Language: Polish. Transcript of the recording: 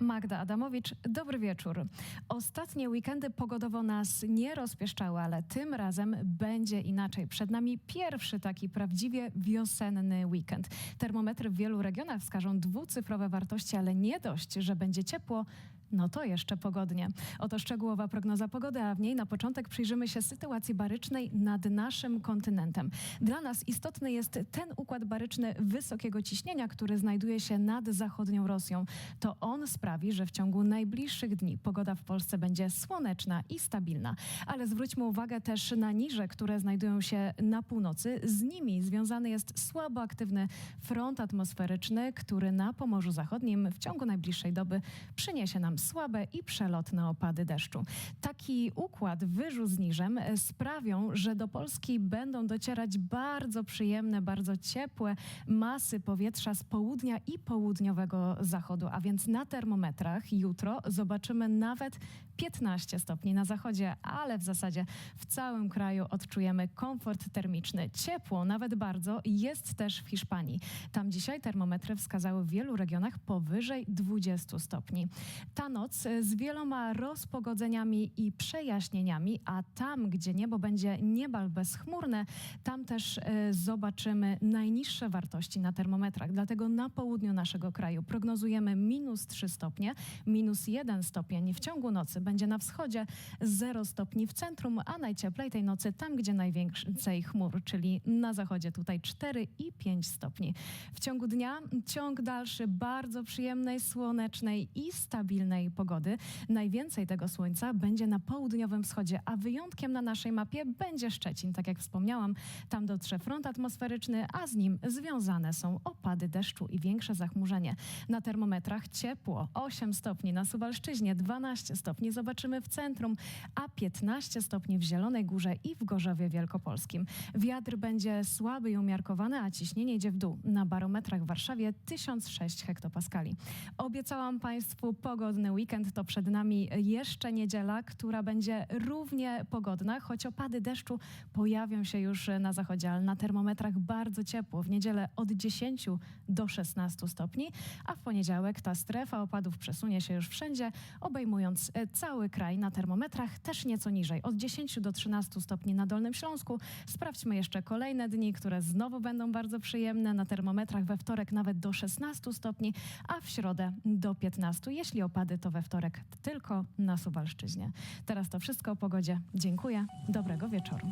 Magda Adamowicz, dobry wieczór. Ostatnie weekendy pogodowo nas nie rozpieszczały, ale tym razem będzie inaczej. Przed nami pierwszy taki prawdziwie wiosenny weekend. Termometry w wielu regionach wskażą dwucyfrowe wartości, ale nie dość, że będzie ciepło. No to jeszcze pogodnie. Oto szczegółowa prognoza pogody, a w niej na początek przyjrzymy się sytuacji barycznej nad naszym kontynentem. Dla nas istotny jest ten układ baryczny wysokiego ciśnienia, który znajduje się nad zachodnią Rosją. To on sprawi, że w ciągu najbliższych dni pogoda w Polsce będzie słoneczna i stabilna. Ale zwróćmy uwagę też na niże, które znajdują się na północy. Z nimi związany jest słabo aktywny front atmosferyczny, który na Pomorzu Zachodnim w ciągu najbliższej doby przyniesie nam słabe i przelotne opady deszczu. Taki układ wyżu z niżem e, sprawią, że do Polski będą docierać bardzo przyjemne, bardzo ciepłe masy powietrza z południa i południowego zachodu, a więc na termometrach jutro zobaczymy nawet 15 stopni na zachodzie, ale w zasadzie w całym kraju odczujemy komfort termiczny. Ciepło, nawet bardzo, jest też w Hiszpanii. Tam dzisiaj termometry wskazały w wielu regionach powyżej 20 stopni. Ta noc e, z wieloma rozpogodzeniami i przejaśnieniami, a tam, gdzie niebo będzie niebal bezchmurne, tam też e, zobaczymy najniższe wartości na termometrach. Dlatego na południu naszego kraju prognozujemy minus 3 stopnie, minus 1 stopień w ciągu nocy będzie na wschodzie, 0 stopni w centrum, a najcieplej tej nocy tam, gdzie najwięcej chmur, czyli na zachodzie tutaj 4 i 5 stopni. W ciągu dnia ciąg dalszy bardzo przyjemnej, słonecznej i stabilnej pogody. Najwięcej tego słońca będzie na południowym wschodzie, a wyjątkiem na naszej mapie będzie Szczecin. Tak jak wspomniałam, tam dotrze front atmosferyczny, a z nim związane są opady deszczu i większe zachmurzenie. Na termometrach ciepło, 8 stopni na Suwalszczyźnie, 12 stopni zobaczymy w centrum, a 15 stopni w Zielonej Górze i w Gorzowie Wielkopolskim. Wiatr będzie słaby i umiarkowany, a ciśnienie idzie w dół. Na barometrach w Warszawie 1006 hektopaskali. Obiecałam Państwu pogodny weekend, to przed nami jeszcze niedziela, która będzie równie pogodna, choć opady deszczu pojawią się już na zachodzie, ale na termometrach bardzo ciepło. W niedzielę od 10 do 16 stopni, a w poniedziałek ta strefa opadów przesunie się już wszędzie, obejmując e, cały kraj na termometrach też nieco niżej, od 10 do 13 stopni na Dolnym Śląsku. Sprawdźmy jeszcze kolejne dni, które znowu będą bardzo przyjemne. Na termometrach we wtorek nawet do 16 stopni, a w środę do 15. Jeśli opady, to we wtorek tylko na Suwalszczyźnie. Teraz to wszystko o pogodzie. Dziękuję. Dobrego wieczoru.